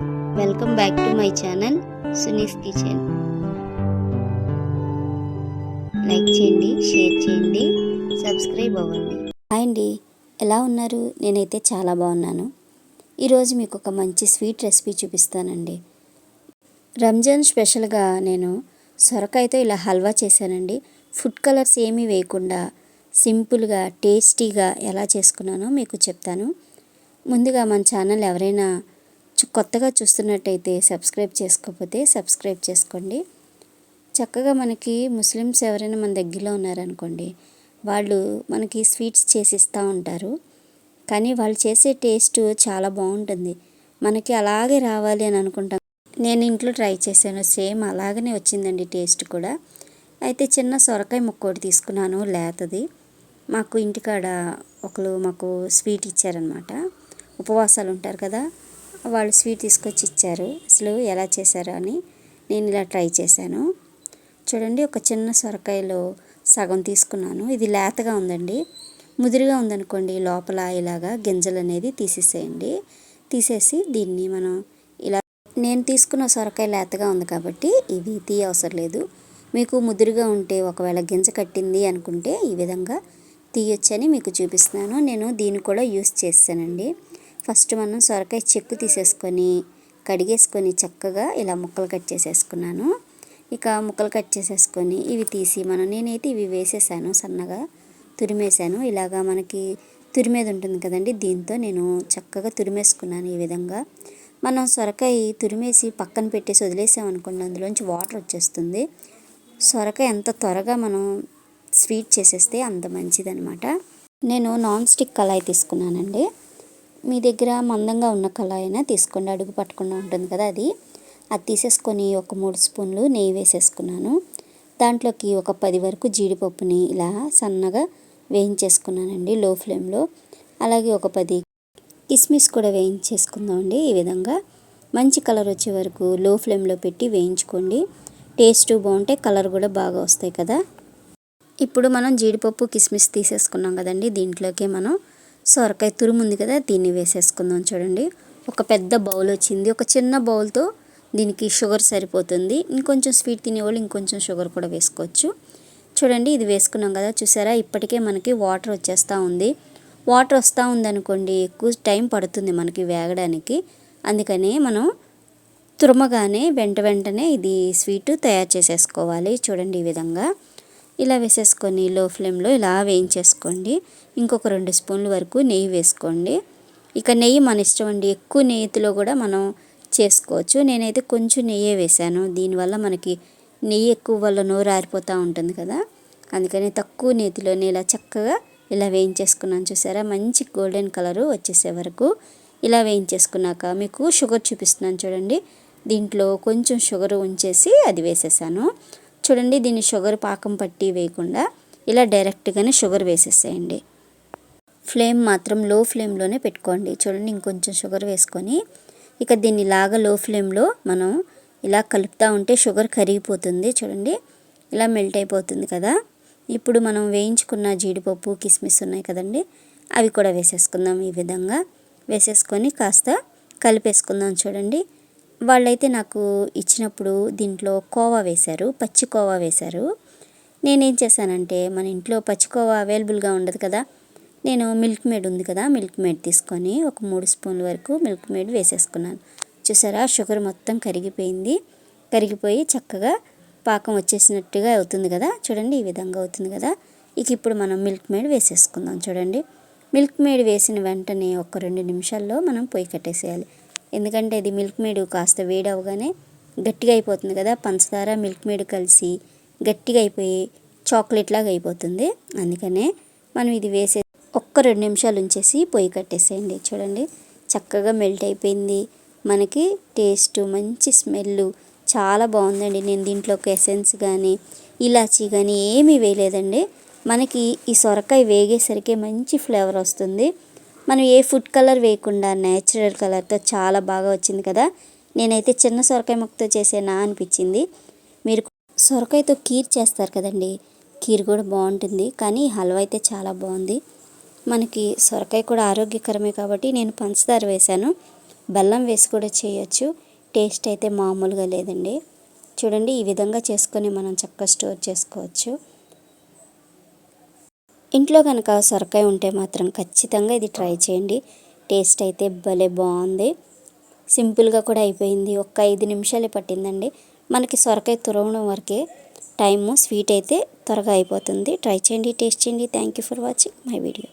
Welcome back to my channel Suni's kitchen like చేయండి share చేయండి subscribe అవ్వండి. Hi అండి ఎలా ఉన్నారు? నేనైతే చాలా బాగున్నాను. ఈరోజు మీకు ఒక మంచి స్వీట్ రెసిపీ చూపిస్తానండి. రంజాన్ స్పెషల్గా నేను సొరకాయతో ఇలా హల్వా చేశానండి. ఫుడ్ కలర్స్ ఏమీ వేయకుండా సింపుల్గా టేస్టీగా ఎలా చేసుకున్నానో మీకు చెప్తాను. ముందుగా మన ఛానల్ ఎవరైనా కొత్తగా చూస్తున్నట్టయితే సబ్స్క్రైబ్ చేసుకోకపోతే సబ్స్క్రైబ్ చేసుకోండి. చక్కగా మనకి ముస్లిమ్స్ ఎవరైనా మన దగ్గరలో ఉన్నారనుకోండి వాళ్ళు మనకి స్వీట్స్ చేసిస్తూ ఉంటారు. కానీ వాళ్ళు చేసే టేస్ట్ చాలా బాగుంటుంది. మనకి అలాగే రావాలి అని అనుకుంటాం. నేను ఇంట్లో ట్రై చేశాను సేమ్ అలాగనే వచ్చిందండి టేస్ట్ కూడా. అయితే చిన్న సొరకాయ ముక్కోటి తీసుకున్నాను లేతది. మాకు ఇంటికాడ ఒకరు మాకు స్వీట్ ఇచ్చారనమాట ఉపవాసాలు ఉంటారు కదా వాళ్ళు స్వీట్ తీసుకొచ్చి ఇచ్చారు. అసలు ఎలా చేశారో అని నేను ఇలా ట్రై చేశాను. చూడండి ఒక చిన్న సొరకాయలో సగం తీసుకున్నాను. ఇది లేతగా ఉందండి. ముదిరిగా ఉందనుకోండి లోపల ఇలాగా గింజలు అనేది తీసేసేయండి. తీసేసి దీన్ని మనం ఇలా నేను తీసుకున్న సొరకాయ లేతగా ఉంది కాబట్టి ఇది తీయ అవసరం లేదు. మీకు ముదురుగా ఉంటే ఒకవేళ గింజ కట్టింది అనుకుంటే ఈ విధంగా తీయొచ్చని మీకు చూపిస్తున్నాను. నేను దీన్ని కూడా యూస్ చేస్తానండి. ఫస్ట్ మనం సొరకాయ చెక్కు తీసేసుకొని కడిగేసుకొని చక్కగా ఇలా ముక్కలు కట్ చేసేసుకున్నాను. ఇక ముక్కలు కట్ చేసేసుకొని ఇవి తీసి మనం నేనైతే ఇవి వేసేసాను సన్నగా తురిమేశాను ఇలాగా మనకి తురిమేది ఉంటుంది కదండి దీంతో నేను చక్కగా తురిమేసుకున్నాను ఈ విధంగా. మనం సొరకాయ తురిమేసి పక్కన పెట్టేసి వదిలేసాం అనుకోండి అందులోంచి వాటర్ వచ్చేస్తుంది. సొరకాయ ఎంత త్వరగా మనం స్వీట్ చేసేస్తే అంత మంచిదనమాట నేను నాన్ స్టిక్ కళాయి తీసుకున్నానండి. మీ దగ్గర మందంగా ఉన్న కళాయి అయినా తీసుకోండి. అడుగు పట్టకుండా ఉంటుంది కదా అది. అది తీసేసుకొని ఒక మూడు స్పూన్లు నెయ్యి వేసేసుకున్నాను. దాంట్లోకి ఒక పది వరకు జీడిపప్పుని ఇలా సన్నగా వేయించేసుకున్నానండి లో ఫ్లేమ్లో. అలాగే ఒక పది కిస్మిస్ కూడా వేయించేసుకుందామండి ఈ విధంగా. మంచి కలర్ వచ్చే వరకు లో ఫ్లేమ్లో పెట్టి వేయించుకోండి. టేస్ట్ బాగుంటే కలర్ కూడా బాగా వస్తాయి కదా. ఇప్పుడు మనం జీడిపప్పు కిస్మిస్ తీసేసుకున్నాం కదండి. దీంట్లోకి మనం సొరకాయ తురుము ఉంది కదా దీన్ని వేసేసుకుందాం చూడండి. ఒక పెద్ద బౌల్ వచ్చింది. ఒక చిన్న బౌల్తో దీనికి షుగర్ సరిపోతుంది. ఇంకొంచెం స్వీట్ తినేవాళ్ళు ఇంకొంచెం షుగర్ కూడా వేసుకోవచ్చు. చూడండి ఇది వేసుకున్నాం కదా చూసారా? ఇప్పటికే మనకి వాటర్ వచ్చేస్తూ ఉంది. వాటర్ వస్తూ ఉందనుకోండి ఎక్కువ టైం పడుతుంది మనకి వేగడానికి. అందుకని మనం తురమగానే వెంట వెంటనే ఇది స్వీట్ తయారు చేసేసుకోవాలి. చూడండి ఈ విధంగా. ఇలా వేసేసుకొని లో ఫ్లేమ్లో ఇలా వేయించేసుకోండి. ఇంకొక రెండు స్పూన్ల వరకు నెయ్యి వేసుకోండి. ఇక నెయ్యి మన ఇష్టం అండి. ఎక్కువ నెయ్యిలో కూడా మనం చేసుకోవచ్చు. నేనైతే కొంచెం నెయ్యి వేశాను. దీనివల్ల మనకి నెయ్యి ఎక్కువ వల్ల నోరు ఆరిపోతూ ఉంటుంది కదా. అందుకని తక్కువ నేతిలోనే ఇలా చక్కగా ఇలా వేయించేసుకున్నాను. చూసారా? మంచి గోల్డెన్ కలరు వచ్చేసే వరకు ఇలా వేయించేసుకున్నాక మీకు షుగర్ చూపిస్తున్నాను చూడండి. దీంట్లో కొంచెం షుగర్ ఉంచేసి అది వేసేసాను. చూడండి దీన్ని షుగర్ పాకం పట్టి వేయకుండా ఇలా డైరెక్ట్గానే షుగర్ వేసేసేయండి. ఫ్లేమ్ మాత్రం లో ఫ్లేమ్లోనే పెట్టుకోండి. చూడండి ఇంకొంచెం షుగర్ వేసుకొని ఇక దీన్ని లాగా లో ఫ్లేమ్లో మనం ఇలా కలుపుతూ ఉంటే షుగర్ కరిగిపోతుంది. చూడండి ఇలా మెల్ట్ అయిపోతుంది కదా. ఇప్పుడు మనం వేయించుకున్న జీడిపప్పు కిస్మిస్ ఉన్నాయి కదండి అవి కూడా వేసేసుకుందాం ఈ విధంగా. వేసేసుకొని కాస్త కలిపేసుకుందాం చూడండి. వాళ్ళైతే నాకు ఇచ్చినప్పుడు దీంట్లో కోవా వేశారు పచ్చి కోవా వేశారు. నేనేం చేశానంటే మన ఇంట్లో పచ్చి కోవా అవైలబుల్గా ఉండదు కదా నేను మిల్క్ మేడ్ ఉంది కదా మిల్క్ మేడ్ తీసుకొని ఒక మూడు స్పూన్ల వరకు మిల్క్ మేడ్ వేసేసుకున్నాను. చూసారా షుగర్ మొత్తం కరిగిపోయింది. కరిగిపోయి చక్కగా పాకం వచ్చేసినట్టుగా అవుతుంది కదా చూడండి ఈ విధంగా అవుతుంది కదా. ఇక ఇప్పుడు మనం మిల్క్ మేడ్ వేసేసుకుందాం చూడండి. మిల్క్ మేడ్ వేసిన వెంటనే ఒక రెండు నిమిషాల్లో మనం పొయ్యి కట్టేసేయాలి. ఎందుకంటే ఇది మిల్క్ మేడ్ కాస్త వేడి అవగానే గట్టిగా అయిపోతుంది కదా పంచదార మిల్క్ మేడ్ కలిసి గట్టిగా అయిపోయి చాక్లెట్ లాగా అయిపోతుంది. అందుకనే మనం ఇది వేసే ఒక్క రెండు నిమిషాలు ఉంచేసి పొయ్యి కట్టేసేయండి. చూడండి చక్కగా మెల్ట్ అయిపోయింది. మనకి టేస్ట్ మంచి స్మెల్ చాలా బాగుందండి. నేను దీంట్లో ఒక ఎసెన్స్ కానీ ఇలాచీ కానీ ఏమీ వేయలేదండి. మనకి ఈ సొరకాయ వేగేసరికి మంచి ఫ్లేవర్ వస్తుంది. మనం ఏ ఫుడ్ కలర్ వేయకుండా నేచురల్ కలర్తో చాలా బాగా వచ్చింది కదా. నేనైతే చిన్న సొరకాయ ముక్కతో చేసేనా అనిపించింది. మీరు సొరకాయతో కీర్ చేస్తారు కదండి. కీర్ కూడా బాగుంటుంది. కానీ హల్వా అయితే చాలా బాగుంది. మనకి సొరకాయ కూడా ఆరోగ్యకరమే కాబట్టి నేను పంచదార వేశాను. బెల్లం వేసి కూడా చేయొచ్చు. టేస్ట్ అయితే మామూలుగా లేదండి. చూడండి ఈ విధంగా చేసుకొని మనం చక్కగా స్టోర్ చేసుకోవచ్చు. ఇంట్లో కనుక సొరకాయ ఉంటే మాత్రం ఖచ్చితంగా ఇది ట్రై చేయండి. టేస్ట్ అయితే భలే బాగుంది. సింపుల్గా కూడా అయిపోయింది. ఒక్క ఐదు నిమిషాలే పట్టిందండి. మనకి సొరకాయ తురవడం వరకే టైము స్వీట్ అయితే త్వరగా అయిపోతుంది. ట్రై చేయండి టేస్ట్ చేయండి. Thank you for watching my video.